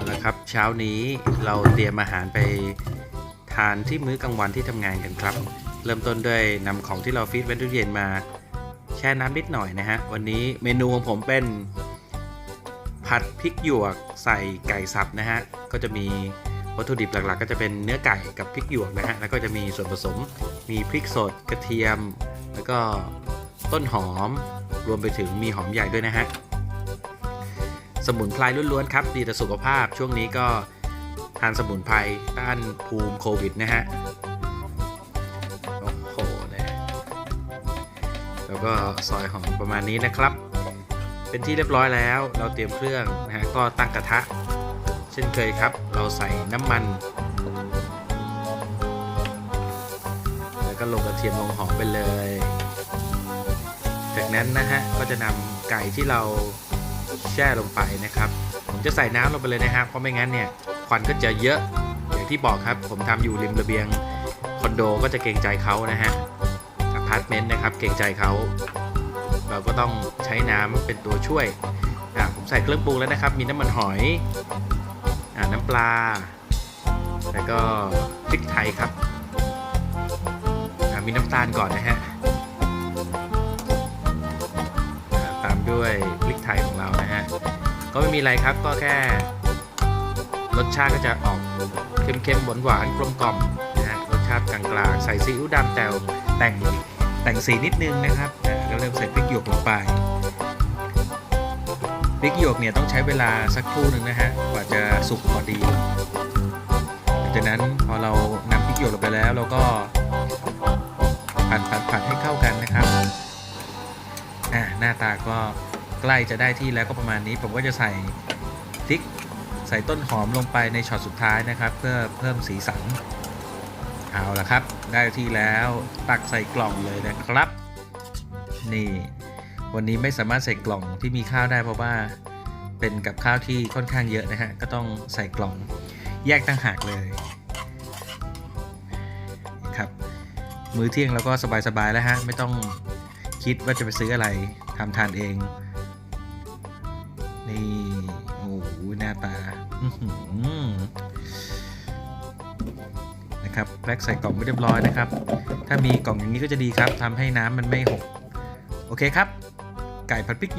เอาละครับ เช้านี้เราเตรียมอาหารไปทานที่มื้อกลางวันที่ทำงานกันครับ เริ่มต้นด้วยนำของที่เราฟีดไว้ตู้เย็นมา แช่น้ำนิดหน่อยนะฮะ วันนี้เมนูของผมเป็น ผัดพริกหยวกใส่ไก่สับนะฮะ ก็จะมีวัตถุดิบหลักๆ ก็จะเป็นเนื้อไก่กับพริกหยวกนะฮะ แล้วก็จะมีส่วนผสม มีพริกสดกระเทียม แล้วก็ต้นหอม รวมไปถึงมีหอมใหญ่ด้วยนะฮะ มุนไพรล้วนๆครับ ดีต่อสุขภาพช่วงนี้ก็ทานสมุนไพรต้านภูมิโควิดนะฮะ โอ้โหนะแล้วก็ซอยหอมประมาณนี้นะครับ เป็นที่เรียบร้อยแล้ว เราเตรียมเครื่องนะฮะ ก็ตั้งกระทะ เช่นเคยครับ เราใส่น้ำมัน แล้วก็ลงกระเทียมลงหอมไปเลย จากนั้นนะฮะ ก็จะนำไก่ที่เรา แช่ลงไปนะครับ ผมจะใส่น้ำลงไปเลยนะครับเพราะไม่งั้นเนี่ยควันก็จะเยอะอย่างที่บอกครับ ผมทำอยู่ริมระเบียงคอนโดก็จะเกรงใจเขานะฮะอพาร์ตเมนต์นะครับเกรงใจเขาเราก็ต้องใช้น้ำเป็นตัวช่วยอะผมใส่เครื่องปรุงแล้วนะครับ มีน้ำมันหอยอะน้ำปลา แล้วก็พริกไทยครับอะมีน้ำตาลก่อนนะฮะอะตามด้วยพ ก็ไม่มีอะไรครับก็แค่ รสชาติก็จะออกเค็มๆหวานๆกลมกล่อมนะฮะรสชาติกลางๆใส่ซีอิ๊วดำแต่แต่งแต่งสีนิดนึงนะครับอะก็เริ่มใส่พริกหยวกลงไปพริกหยวกเนี่ยต้องใช้เวลาสักครู่หนึ่งนะฮะกว่าจะสุกพอดีจากนั้นพอเรานำพริกหยวกลงไปแล้วเราก็ผัดผัดผัดให้เข้ากันนะครับอะหน้าตาก็ ใกล้จะได้ที่แล้วก็ประมาณนี้ ผมก็จะใส่พริกใส่ต้นหอมลงไปในช็อตสุดท้ายนะครับ เพื่อเพิ่มสีสันเอาละครับ ได้ที่แล้วตักใส่กล่องเลยนะครับ นี่ วันนี้ไม่สามารถใส่กล่องที่มีข้าวได้เพราะว่าเป็นกับข้าวที่ค่อนข้างเยอะนะฮะก็ต้องใส่กล่องแยกตั้งหากเลยครับ มื้อเที่ยงเราก็สบายๆแล้วฮะไม่ต้องคิดว่าจะไปซื้ออะไรทำทานเอง นี่ โอ้โหหน้าตานะครับแพ็คใส่กล่องไม่เรียบร้อยนะครับ ถ้ามีกล่องอย่างนี้ก็จะดีครับทำให้น้ำมันไม่หก โอเคครับ ไก่ผัดพริก